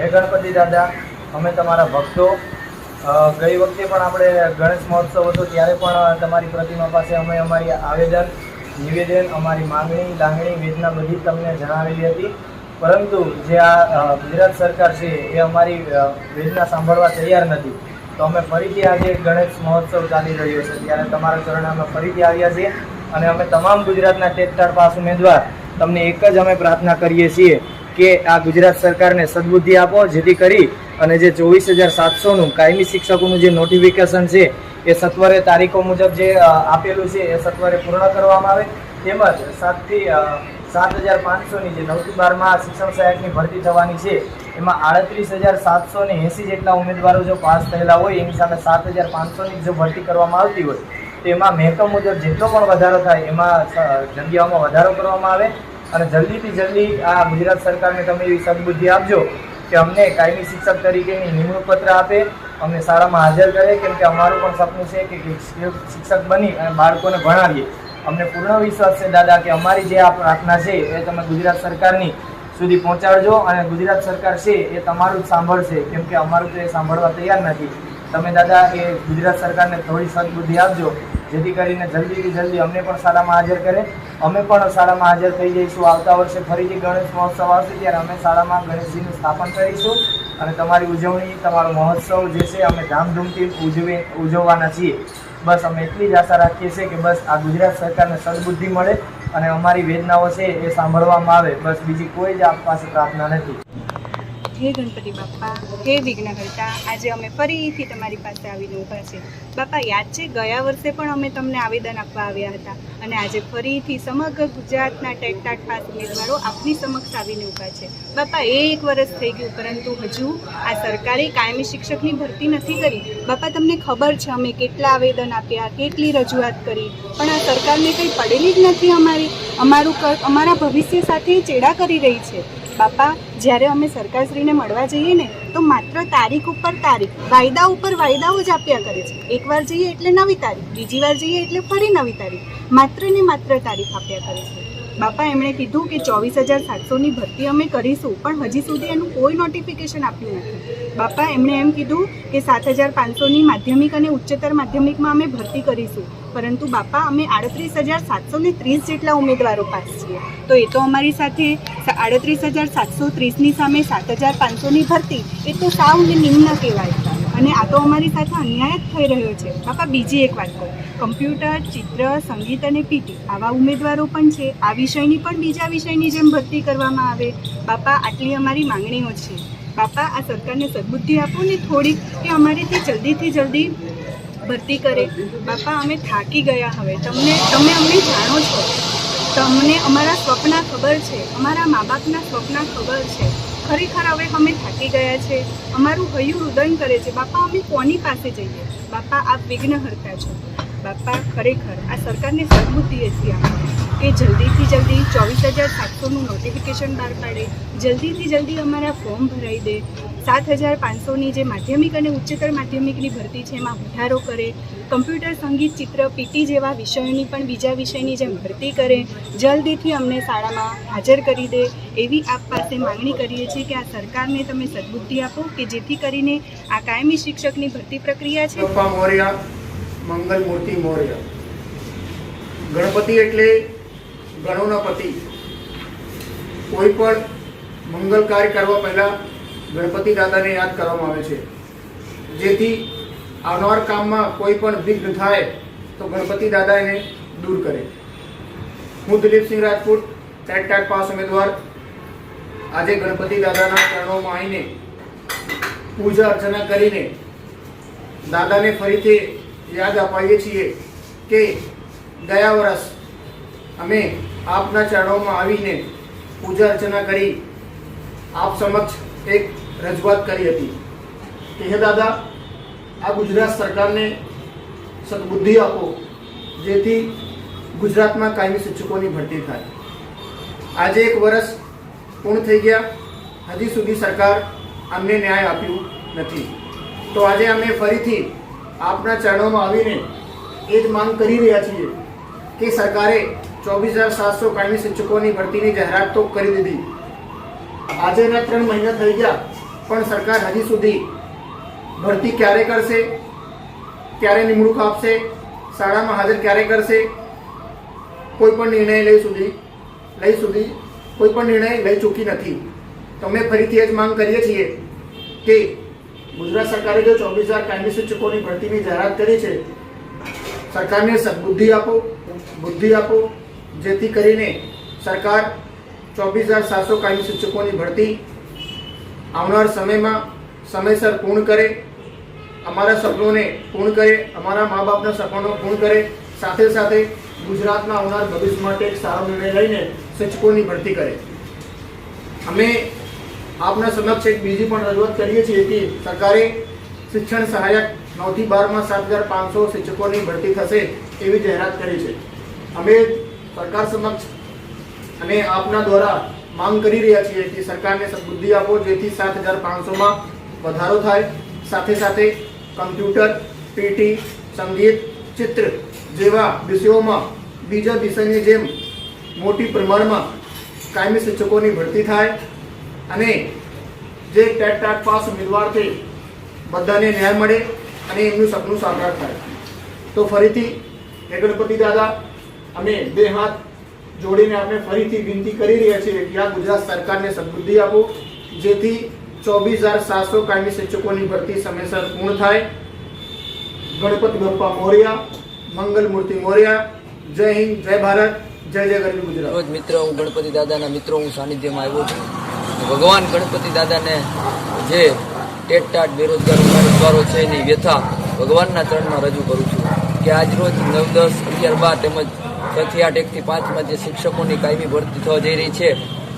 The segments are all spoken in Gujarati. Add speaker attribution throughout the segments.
Speaker 1: હે ગણપતિ દાદા, અમે તમારા ભક્તો. ગઈ વખતે પણ આપણે ગણેશ મહોત્સવ હતો, ત્યારે પણ તમારી પ્રતિમા પાસે અમે અમારી આવેદન, નિવેદન, અમારી માંગણી, લાગણી, વેદના બધી તમને જણાવેલી હતી. પરંતુ જે આ ગુજરાત સરકાર છે, એ અમારી વેદના સાંભળવા તૈયાર નથી. તો અમે ફરીથી આજે ગણેશ મહોત્સવ ચાલી રહ્યો છે. ત્યારે તમારા ચરણે અમે ફરીથી આવ્યા છીએ અને અમે તમામ ગુજરાતના ટેટટાર પાસ ઉમેદવાર તમને એક જ અમે પ્રાર્થના કરીએ છીએ. કે આ ગુજરાત સરકારને સદબુદ્ધિ આપો, જેથી કરી અને જે ચોવીસ હજાર સાતસોનું કાયમી શિક્ષકોનું જે નોટિફિકેશન છે, એ સત્વરે તારીખો મુજબ જે આપેલું છે, એ સત્વરે પૂર્ણ કરવામાં આવે. તેમજ સાતથી સાત હજાર પાંચસોની જે નવથી બારમાં શિક્ષણ સહાયકની ભરતી થવાની છે, એમાં આડત્રીસ હજાર સાતસો ને એંસી જેટલા ઉમેદવારો જો પાસ થયેલા હોય, એની સામે સાત હજાર પાંચસોની જો ભરતી કરવામાં આવતી હોય, તો એમાં મહેકમ મુજબ જેટલો પણ વધારો થાય, એમાં જગ્યાઓમાં વધારો કરવામાં આવે. અને જલ્દીથી જલ્દી આ ગુજરાત સરકારને તમે એવી સદબુદ્ધિ આપજો કે અમને કાયમી શિક્ષક તરીકેની નિમણૂક પત્ર આપે, અમને શાળામાં હાજર કરે, કેમ કે અમારું પણ સપનું છે કે શિક્ષક બની અને બાળકોને ભણાવીએ. અમને પૂર્ણ વિશ્વાસ છે દાદા કે અમારી જે આ પ્રાર્થના છે એ તમે ગુજરાત સરકારની સુધી પહોંચાડજો અને ગુજરાત સરકાર છે એ તમારું જ સાંભળશે, કેમ કે અમારું તો એ સાંભળવા તૈયાર નથી. તમે દાદા, એ ગુજરાત સરકારને થોડી સદબુદ્ધિ આપજો, જેથી કરીને જલ્દીથી જલ્દી અમને પણ શાળામાં હાજર કરે. અમે પણ શાળામાં હાજર થઈ જઈશું. આવતા વર્ષે ફરીથી ગણેશ મહોત્સવ આવશે, ત્યારે અમે શાળામાં ગણેશજીનું સ્થાપન કરીશું. અને તમારી ઉજવણી, તમારો મહોત્સવ જે છે, અમે ધામધૂમથી ઉજવી, ઉજવવાના છીએ. બસ અમે એટલી જ આશા રાખીએ છીએ કે બસ આ ગુજરાત સરકારને સદબુદ્ધિ મળે અને અમારી વેદનાઓ છે, એ સાંભળવામાં આવે. બસ બીજી કોઈ જ આપ પાસે પ્રાર્થના નથી.
Speaker 2: હે ગણપતિ બાપ્પા હે વિઘ્નહર્તા, આજે અમે ફરીથી તમારી પાસે આવીને ઊભા છે બાપા, યાદ છે, ગયા વર્ષે પણ અમે તમને આવેદન આપવા આવ્યા હતા અને આજે ફરીથી સમગ્ર ગુજરાતના ટેટટાટ પાસ ઉમેદવારો આપની સમક્ષ આવીને ઊભા છે. બાપા, એ એક વર્ષ થઈ ગયું, પરંતુ હજુ આ સરકારે કાયમી શિક્ષકની ભરતી નથી કરી. બાપા, તમને ખબર છે, અમે કેટલા આવેદન આપ્યા, કેટલી રજૂઆત કરી, પણ આ સરકારને કંઈ પડેલી જ નથી અમારી. અમારું અમારા ભવિષ્ય સાથે ચેડા કરી રહી છે. બાપા, જ્યારે અમે સરકારશ્રીને મળવા જઈએ ને, તો માત્ર તારીખ ઉપર તારીખ, વાયદા ઉપર વાયદાઓ જ આપ્યા કરે છે. એકવાર જઈએ એટલે નવી તારીખ, બીજી વાર જઈએ એટલે ફરી નવી તારીખ, માત્ર ને માત્ર તારીખ આપ્યા કરે છે. બાપા, એમણે કીધું કે ચોવીસ હજાર સાતસોની ભરતી અમે કરીશું, પણ હજી સુધી એનું કોઈ નોટિફિકેશન આપ્યું નથી. બાપા, એમણે એમ કીધું કે સાત હજાર પાંચસોની માધ્યમિક અને ઉચ્ચતર માધ્યમિકમાં અમે ભરતી કરીશું. પરંતુ બાપા, અમે આડત્રીસ હજાર સાતસો ને ત્રીસ જેટલા ઉમેદવારો પાસ છીએ. તો એ તો અમારી સાથે આડત્રીસ હજાર સાતસો ત્રીસની સામે સાત હજાર પાંચસોની ભરતી, એ તો સાવ ને નિમ્ન કહેવાય. અને આ તો અમારી સાથે અન્યાય જ થઈ રહ્યો છે. બાપા, બીજી એક વાત કહું કમ્પ્યુટર, ચિત્ર, સંગીત અને પીટી આવા ઉમેદવારો પણ છે. આ વિષયની પણ બીજા વિષયની જેમ ભરતી કરવામાં આવે. બાપા, આટલી અમારી માંગણીઓ છે. બાપા, આ સરકારને સદબુદ્ધિ આપો ને થોડીક કે અમારીથી જલ્દીથી જલ્દી ભરતી કરે. બાપા, અમે થાકી ગયા હવે. તમને, તમે અમને જાણો છો. તમને અમારા સ્વપ્ના ખબર છે. અમારા મા બાપના સ્વપ્ના ખબર છે. ખરેખર હવે અમે થાકી ગયા છે. અમારું હૈયું રુદન કરે છે. બાપા, અમે કોની પાસે જઈએ? બાપા, આપ વિઘ્નહર્તા છો. બાપા, ખરેખર આ સરકારને સદબુદ્ધિ હતી આપણે કે જલ્દીથી જલ્દી ચોવીસ હજાર સાતસોનું નોટિફિકેશન બહાર પાડે. જલ્દીથી જલ્દી અમારા ફોર્મ ભરાઈ દે. સાત હજાર પાંચસોની જે માધ્યમિક અને ઉચ્ચતર માધ્યમિકની ભરતી છે, એમાં વધારો કરે, કમ્પ્યુટર સંગીત ચિત્ર પીટી જેવા વિષયોની પણ બીજા વિષયની જેમ ભરતી કરે, જલ્દીથી અમને શાળામાં હાજર કરી દે, એવી આપ પાસે માંગણી કરીએ છીએ કે આ સરકારને તમે સદબુદ્ધિ આપો કે જેથી કરીને આ કાયમી શિક્ષકની ભરતી પ્રક્રિયા છે.
Speaker 3: મોર્યા મોર્યા. ગણપતિ એટલે ગણોના પતિ. કોઈ પણ મંગલ કાર્ય કરવા પહેલા ગણપતિ દાદાને યાદ કરવામાં આવે છે. જેથી આવનાર કામમાં કોઈ પણ વિઘ્ન થાય તો ગણપતિ દાદા એને દૂર કરે. હું Dilipsinh Rajput TET TAT pass ઉમેદવાર. આજે ગણપતિ દાદાના ચરણોમાં આવીને પૂજા અર્ચના કરીને દાદાને ફરીથી યાદ અપાવીએ છીએ કે ગયા વર્ષ અમે આપના ચરણોમાં આવીને પૂજા અર્ચના કરી. આપ સમક્ષ એક રજૂઆત કરી હતી. કે હે દાદા, આ ગુજરાત સરકારને સદબુદ્ધિ આપો, જેથી ગુજરાતમાં કાયમી શિક્ષકોની ભરતી થાય. આજે એક વર્ષ પૂર્ણ થઈ ગયા, હજી સુધી સરકાર અમને ન્યાય આપ્યું નથી. તો આજે અમે ફરીથી આપના ચરણોમાં આવીને એ જ માંગ કરી રહ્યા છીએ કે સરકારે ચોવીસ હજાર સાતસો કાયમી શિક્ષકોની ભરતીની જાહેરાત તો કરી દીધી. આજેના ત્રણ મહિના થઈ ગયા પણ સરકાર હજી સુધી ભરતી ક્યારે કરશે? ક્યારે નિમણૂક આપશે? શાળામાં હાજર ક્યારે કરશે? કોઈ પણ નિર્ણય લઈ સુધી લઈ સુધી કોઈ પણ નિર્ણય લઈ ચૂકી નથી. તો અમે ફરીથી એ જ માંગ કરીએ છીએ કે ગુજરાત સરકારે જો ચોવીસ હજાર કાયમી શિક્ષકોની ભરતીની જાહેરાત કરી છે, સરકારને સદબુદ્ધિ આપો, બુદ્ધિ આપો, જેથી કરીને સરકાર ચોવીસ હજાર સાતસો કાયમી શિક્ષકોની ભરતી આવનાર સમયમાં સમયસર પૂર્ણ કરે, અમારા સપનોને પૂર્ણ કરે, અમારા મા બાપના સપનો પૂર્ણ કરે, સાથે સાથે ગુજરાતના આવનાર ભવિષ્ય માટે એક સારો નિર્ણય લઈને શિક્ષકોની ભરતી કરે. અમે આપના સમક્ષ એક બીજી પણ રજૂઆત કરીએ છીએ કે સરકારે શિક્ષણ સહાયક નવથી બારમાં સાત હજાર પાંચસો શિક્ષકોની ભરતી થશે એવી જાહેરાત કરી છે. અમે સરકાર સમક્ષ અને આપના દ્વારા માંગ કરી રહ્યા છીએ કે સરકારને સદબુદ્ધિ આપો, જેથી સાત હજાર પાંચસોમાં વધારો થાય. સાથે સાથે કમ્પ્યુટર પીટી સંગીત, ચિત્ર જેવા વિષયોમાં બીજા વિષયની જેમ મોટી પ્રમાણમાં કાયમી શિક્ષકોની ભરતી થાય અને જે ટેટ ટાટ પાસ ઉમેદવારથી બધાને ન્યાય મળે અને એમનું સપનું સાકાર થાય. તો ફરીથી ગણપતિ દાદા, અમે બે હાથ જોડીને આપણે ફરીથી વિનંતી કરી રહ્યા છીએ કે આ ગુજરાત સરકારને સમૃદ્ધિ આપો, જેથી ચોવીસ હજાર સાતસો કાયમી શિક્ષકોની ભરતી સમયસર પૂર્ણ થાય. ગણપતિ બપ્પા મોર્યા, મંગલ મૂર્તિ મોર્યા, જય હિન્દ, જય ભારત, જય જય ગરવી ગુજરાત.
Speaker 4: મિત્ર હું ગણપતિ દાદાના મિત્રો હું સાનિધ્યમાં આવ્યો છું. ભગવાન ગણપતિ દાદાને જે ટેટ ટાટ બેરોજગાર ઉમેદવારો છે એની વ્યથા ભગવાનના ચરણમાં રજૂ કરું છું. કે આજ રોજ નવ દસ, અગિયાર બાર તેમજ છ થી આઠ એકથી પાંચમાં જે શિક્ષકોની કાયમી ભરતી થવા જઈ રહી છે,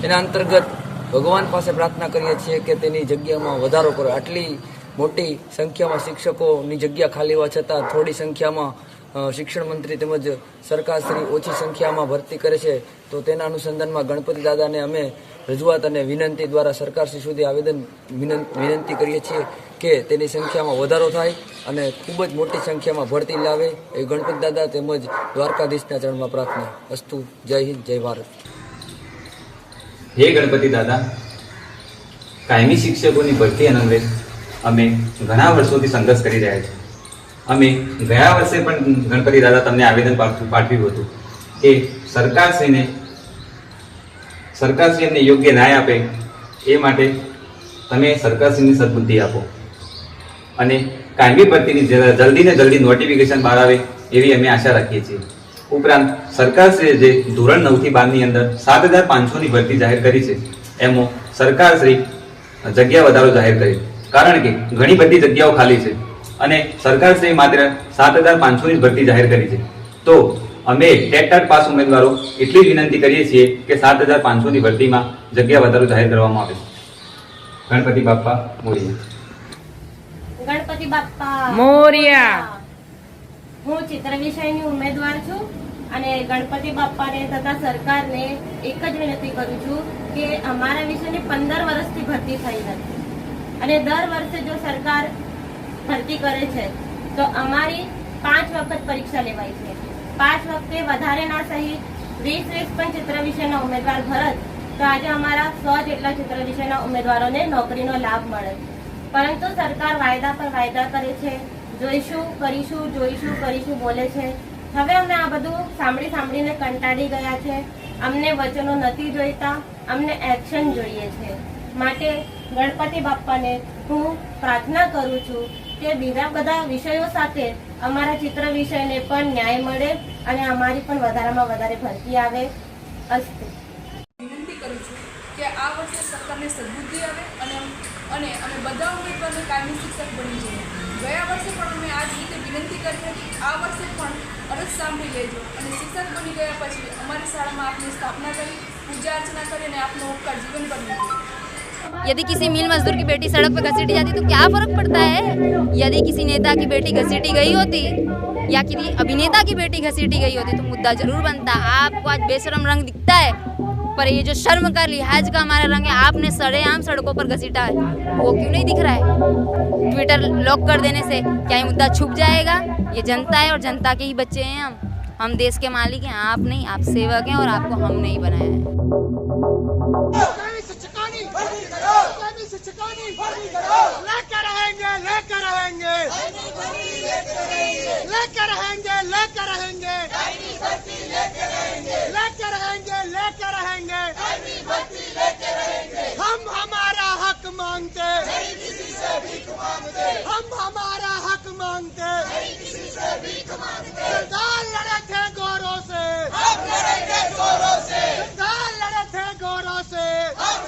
Speaker 4: એના અંતર્ગત ભગવાન પાસે પ્રાર્થના કરીએ છીએ કે તેની જગ્યામાં વધારો કરો. આટલી મોટી સંખ્યામાં શિક્ષકોની જગ્યા ખાલી હોવા છતાં થોડી સંખ્યામાં શિક્ષણ મંત્રી તેમજ સરકારશ્રી ઓછી સંખ્યામાં ભરતી કરે છે, તો તેના અનુસંધાનમાં ગણપતિ દાદાને અમે રજૂઆત અને વિનંતી દ્વારા સરકારશ્રી સુધી આવેદન વિનંતી કરીએ છીએ કે તેની સંખ્યામાં વધારો થાય અને ખૂબ જ મોટી સંખ્યામાં ભરતી લાવે એ ગણપતિ દાદા તેમજ દ્વારકાધીશના ચરણમાં પ્રાર્થના. અસ્તુ, જય હિન્દ, જય ભારત.
Speaker 5: હે ગણપતિ દાદા, કાયમી શિક્ષકોની ભરતી અન્વયે અમે ઘણા વર્ષોથી સંઘર્ષ કરી રહ્યા છીએ. અમે ગયા વર્ષે પણ ગણપતિ દાદા તમને આવેદન પાઠ- પાઠવ્યું હતું કે સરકારશ્રીને સરકારશ્રી અમને યોગ્ય ન્યાય આપે એ માટે તમે સરકારશ્રીની સદબુદ્ધિ આપો. અને કાયમી ભરતીની જ- જલ્દી નોટિફિકેશન બહાર આવે એવી અમે આશા રાખીએ છીએ. ઉપરાંત સરકારશ્રીએ જે ધોરણ નવથી બારની અંદર સાત હજાર પાંચસોની ભરતી જાહેર કરી છે, એમાં સરકારશ્રી જગ્યા વધારો જાહેર કરી કારણ કે ઘણી બધી જગ્યાઓ ખાલી છે અને સરકારશ્રીએ માત્ર સાત હજાર પાંચસોની ભરતી જાહેર કરી છે. તો અમે ટેટ પાસ ઉમેદવારો એટલી વિનંતી કરીએ છીએ કે સાત હજાર પાંચસોની ભરતીમાં જગ્યા વધારો જાહેર કરવામાં આવે. ગણપતિ બાપ્પા મોરી
Speaker 6: ગણપતિ બાપ્પા.
Speaker 7: મોરયા.
Speaker 6: હું ચિત્ર વિષયની ઉમેદવાર છું અને ગણપતિ બાપ્પાને તથા સરકારને એક જ વિનંતી કરું છું કે અમારા વિષયની પંદર વર્ષથી ભરતી થઈ નથી. અને દર વર્ષે જો સરકાર ભરતી કરે છે તો અમારી પાંચ વખત પરીક્ષા લેવાય છે. પાંચ વખતે વધારે ના સહિત વીસ વીસ પણ ચિત્ર વિષયના ઉમેદવાર ભરત. તો આજે અમારા સો જેટલા ચિત્ર વિષયના ઉમેદવારોને નોકરીનો લાભ મળે પરંતુ સરકાર વાયદા પર વાયદા કરે છે. જોઈશું, કરીશું જોઈશું, કરીશું બોલે છે. હવે અમે આ બધું સાંભળી સાંભળીને કંટાળી ગયા છે. અમને વચનો નથી જોઈતા, અમને એક્શન જોઈએ છે. માટે ગણપતિ બાપ્પાને હું પ્રાર્થના કરું છું કે બીજા બધા વિષયો સાથે અમારા ચિત્ર વિષયને પણ ન્યાય મળે અને અમારી પણ વધારામાં વધારે ભરતી આવે. અસ્તુ.
Speaker 8: કે આ વર્ષે સરકારને સદબુદ્ધિ આવે અને અને અમે બધા ઉમેદવારને કાયમી શિક્ષક બની જઈએ ગયા વર્ષે પણ અમે આ જ રીતે વિનંતી કરી હતી આ વર્ષે પણ અરજ સાંભળી લેજો અને શિક્ષક બની ગયા પછી અમારી શાળામાં આપની સ્થાપના કરી પૂજા અર્ચના કરી અને આપનો ઉપકાર જીવનભર નીકળે
Speaker 7: यदि किसी मिल मजदूर की बेटी सड़क पर घसीटी जाती तो क्या फर्क पड़ता है यदि किसी नेता की बेटी घसीटी गई होती या किसी अभिनेता की बेटी घसीटी गई होती तो मुद्दा जरूर बनता आपको आज बेशरम रंग दिखता है पर ये जो शर्म का लिहाज का हमारा रंग है, आपने सरेआम सड़कों पर घसीटा है। वो क्यों नहीं दिख रहा है? ट्विटर लॉक कर देने से क्या ये मुद्दा छुप जाएगा? ये जनता है और जनता के ही बच्चे हैं हम। हम देश के मालिक हैं, आप नहीं, आप सेवक हैं और आपको हम नहीं बनाया है।
Speaker 3: लेकर रहेंगे लेकर रहेंगे मांगते हम हमारा हक मांगते नहीं किसी से भीख मांगते सरदार लड़े थे गोरों से हम लड़े थे गोरों से सरदार लड़े थे गोरों से हम